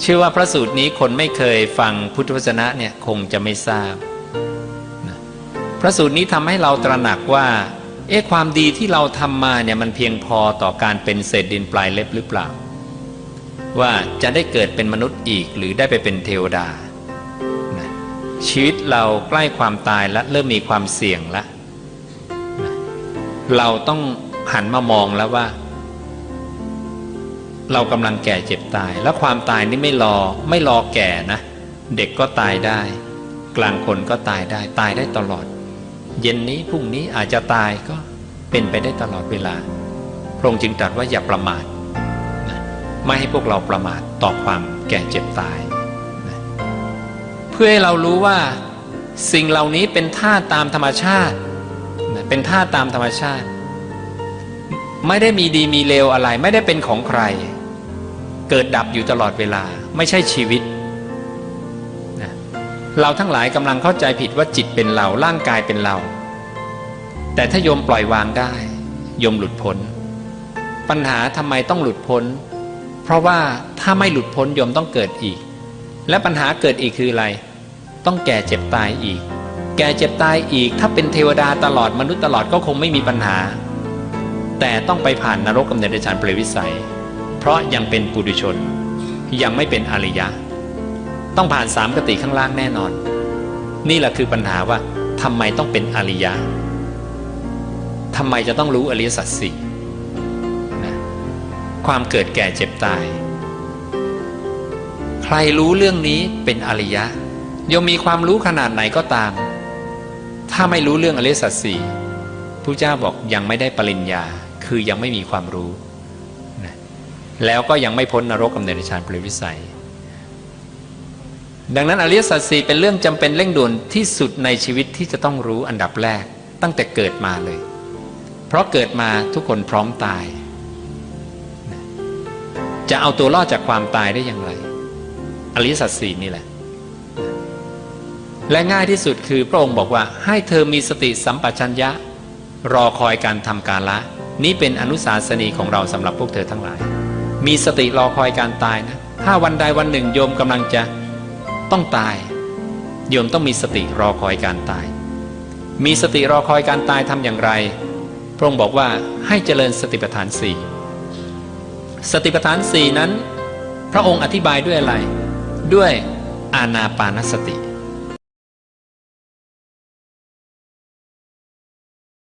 เชื่อว่าพระสูตรนี้คนไม่เคยฟังพุทธวจนะเนี่ยคงจะไม่ทราบ พระสูตรนี้ทำให้เราตระหนักว่าเอ๊ะความดีที่เราทำมาเนี่ยมันเพียงพอต่อการเป็นเศษดินปลายเล็บหรือเปล่า ว่าจะได้เกิดเป็นมนุษย์อีกหรือได้ไปเป็นเทวดา ชีวิตเราใกล้ความตายและเริ่มมีความเสี่ยงแล้วเราต้องหันมามองแล้วว่า เรากำลังแก่เจ็บตาย แล้วความตายนี่ไม่รอไม่รอแก่นะ เด็กก็ตายได้ กลางคนก็ตายได้ ตายได้ตลอด เย็นนี้พรุ่งนี้อาจจะตายก็เป็นไปได้ตลอดเวลา พระองค์จึงตรัสว่าอย่าประมาทไม่ให้พวกเราประมาทต่อความแก่เจ็บตายนะเพื่อให้เรารู้ว่าสิ่งเหล่านี้เป็นท่าตามธรรมชาตินะเป็นท่าตามธรรมชาติ ไม่ได้มีดีมีเลวอะไร ไม่ได้เป็นของใคร เกิดดับอยู่ตลอดเวลาไม่ใช่ชีวิตนะเราทั้งหลายกำลังเข้าใจผิดว่าจิตเป็นเราร่างกายเป็นเรา แต่ถ้าโยมปล่อยวางได้โยมหลุดพ้น ปัญหาทำไมต้องหลุดพ้น เพราะว่าถ้าไม่หลุดพ้นโยมต้องเกิดอีก และปัญหาเกิดอีกคืออะไร ต้องแก่เจ็บตายอีก แก่เจ็บตายอีก ถ้าเป็นเทวดาตลอดมนุษย์ตลอดก็คงไม่มีปัญหา แต่ต้องไปผ่านนรกกำเนิดในฌานเปรวิสัย เพราะยังเป็นปุถุชน ยังไม่เป็นอริยะ ต้องผ่านสามกติข้างล่างแน่นอน นี่แหละคือปัญหาว่าทำไมต้องเป็นอริยะทำไมจะต้องรู้อริยสัจสี่นะความเกิดแก่เจ็บตาย ใครรู้เรื่องนี้เป็นอริยะยมมีความรู้ขนาดไหนก็ตาม ถ้าไม่รู้เรื่องอริยสัจสี่พระเจ้าบอกยังไม่ได้ปริญญา คือยังไม่มีความรู้ แล้วก็ยังไม่พ้นนรกกำเนิดในฌานปรตวิสัย ดังนั้นอริยสัจสี่เป็นเรื่องจำเป็นเร่งด่วนที่สุดในชีวิตที่จะต้องรู้อันดับแรกตั้งแต่เกิดมาเลย เพราะเกิดมาทุกคนพร้อมตาย จะเอาตัวรอดจากความตายได้อย่างไร อริยสัจสี่นี่แหละ และง่ายที่สุดคือพระองค์บอกว่าให้เธอมีสติสัมปชัญญะ รอคอยการทำการละ นี้เป็นอนุสาสนีของเราสำหรับพวกเธอทั้งหลาย มีสติรอคอยการตายนะ ถ้าวันใดวันหนึ่งโยมกำลังจะต้องตาย โยมต้องมีสติรอคอยการตาย มีสติรอคอยการตายทำอย่างไร พระองค์บอกว่าให้เจริญสติปัฏฐานสี่สติปัฏฐานสี่นั้น พระองค์อธิบายด้วยอะไร ด้วยอานาปานสติ